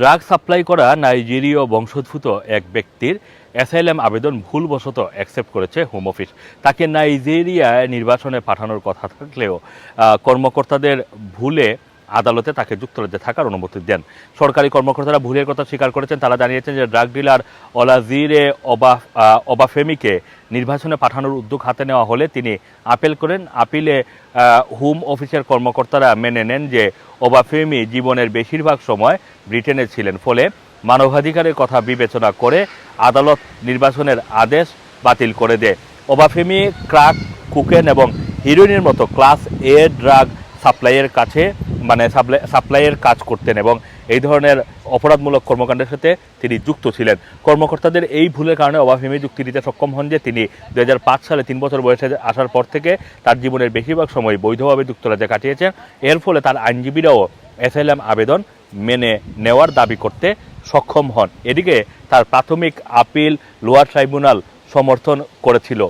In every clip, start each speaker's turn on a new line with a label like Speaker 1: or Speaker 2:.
Speaker 1: Drug supply করা নাইজেরীয় বংশোদ্ভূত এক ব্যক্তির অ্যাসাইলাম আবেদন ভুলবশত অ্যাকসেপ্ট করেছে হোম অফিস। তাকে নাইজেরিয়ায় নির্বাচনে পাঠানোর কথা থাকলেও কর্মকর্তাদের ভুলে আদালতে তাকে যুক্তরাজ্যে থাকার অনুমতি দেন। সরকারি কর্মকর্তারা ভুলের কথা স্বীকার করেছেন। তারা জানিয়েছেন যে ড্রাগ ডিলার অলাজিরে অবা অবাফেমিকে নির্বাচনে পাঠানোর উদ্যোগ হাতে নেওয়া হলে তিনি আপিল করেন। আপিলে হোম অফিসের কর্মকর্তারা মেনে নেন যে ওবাফেমি জীবনের বেশিরভাগ সময় ব্রিটেনে ছিলেন। ফলে মানবাধিকারের কথা বিবেচনা করে আদালত নির্বাচনের আদেশ বাতিল করে দেয়। ওবাফেমি ক্রাক কুকেন এবং হিরোইনের মতো ক্লাস এ ড্রাগ সাপ্লাইয়ের কাছে মানে সাপ্লাই সাপ্লাইয়ের কাজ করতেন এবং এই ধরনের অপরাধমূলক কর্মকাণ্ডের সাথে তিনি যুক্ত ছিলেন। কর্মকর্তাদের এই ভুলের কারণে অবাফেমি যুক্তি দিতে সক্ষম হন যে তিনি দু হাজার পাঁচ সালে তিন বছর বয়সে আসার পর থেকে তার জীবনের বেশিরভাগ সময় বৈধভাবে যুক্তরাজ্যে কাটিয়েছেন। এর ফলে তার আইনজীবীরাও এসএলএম আবেদন মেনে নেওয়ার দাবি করতে সক্ষম হন। এদিকে তার প্রাথমিক আপিল লোয়ার ট্রাইব্যুনাল সমর্থন করেছিল।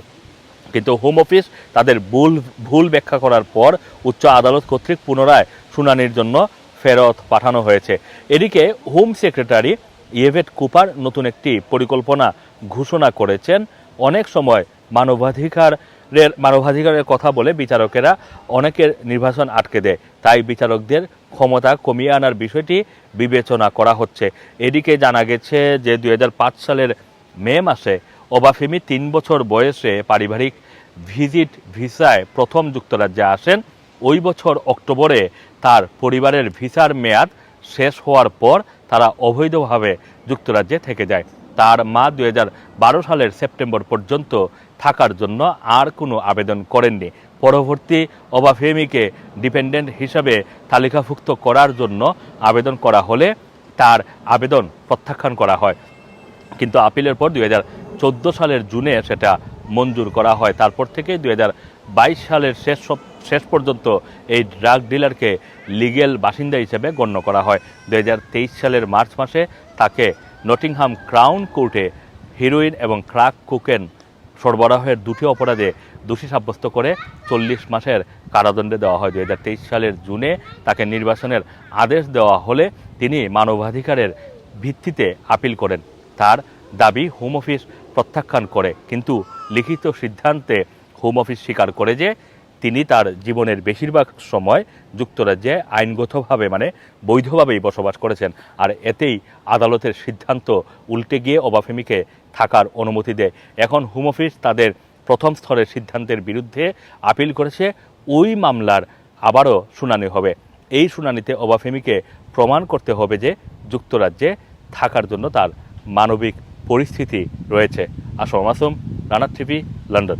Speaker 1: কিন্তু হোম অফিস তাদের ভুল ভুল ব্যাখ্যা করার পর উচ্চ আদালত কর্তৃক পুনরায় শুনানির জন্য ফেরত পাঠানো হয়েছে। এদিকে হোম সেক্রেটারি ইয়েভেট কুপার নতুন একটি পরিকল্পনা ঘোষণা করেছেন। অনেক সময় মানবাধিকারের মানবাধিকারের কথা বলে বিচারকেরা অনেকের নির্বাচন আটকে দেয়। তাই বিচারকদের ক্ষমতা কমিয়ে আনার বিষয়টি বিবেচনা করা হচ্ছে। এদিকে জানা গেছে যে দু হাজার পাঁচ সালের মে মাসে ওবাফেমি তিন বছর বয়সে পারিবারিক ভিজিট ভিসায় প্রথম যুক্তরাজ্যে আসেন। ওই বছর অক্টোবরে তার পরিবারের ভিসার মেয়াদ শেষ হওয়ার পর তারা অবৈধভাবে যুক্তরাজ্যে থেকে যায়। তার মা দুই হাজার বারো সালের সেপ্টেম্বর পর্যন্ত থাকার জন্য আর কোনো আবেদন করেননি। পরবর্তী ওবাফেমিকে ডিপেন্ডেন্ট হিসাবে তালিকাভুক্ত করার জন্য আবেদন করা হলে তার আবেদন প্রত্যাখ্যান করা হয়। কিন্তু আপিলের পর দু হাজার চোদ্দ সালের জুনে সেটা মঞ্জুর করা হয়। তারপর থেকে দুই বাইশ সালের শেষ শেষ পর্যন্ত এই ড্রাগ ডিলারকে লিগেল বাসিন্দা হিসেবে গণ্য করা হয়। দু হাজার তেইশ সালের মার্চ মাসে তাকে নটিংহাম ক্রাউন কোর্টে হিরোইন এবং ক্রাক কুকেন সরবরাহের দুটি অপরাধে দোষী সাব্যস্ত করে চল্লিশ মাসের কারাদণ্ডে দেওয়া হয়। দুই হাজার তেইশ সালের জুনে তাকে নির্বাচনের আদেশ দেওয়া হলে তিনি মানবাধিকারের ভিত্তিতে আপিল করেন। তার দাবি হোম অফিস প্রত্যাখ্যান করে। কিন্তু লিখিত সিদ্ধান্তে হোম অফিস স্বীকার করে যে তিনি তার জীবনের বেশিরভাগ সময় যুক্তরাজ্যে আইনগতভাবে মানে বৈধভাবেই বসবাস করেছেন। আর এতেই আদালতের সিদ্ধান্ত উল্টে গিয়ে অবাফেমিকে থাকার অনুমতি দেয়। এখন হোম অফিস তাদের প্রথম স্তরের সিদ্ধান্তের বিরুদ্ধে আপিল করেছে। ওই মামলার আবারও শুনানি হবে। এই শুনানিতে অবাফেমিকে প্রমাণ করতে হবে যে যুক্তরাজ্যে থাকার জন্য তার মানবিক পরিস্থিতি রয়েছে। আসম আসম রানার টিভি লন্ডন।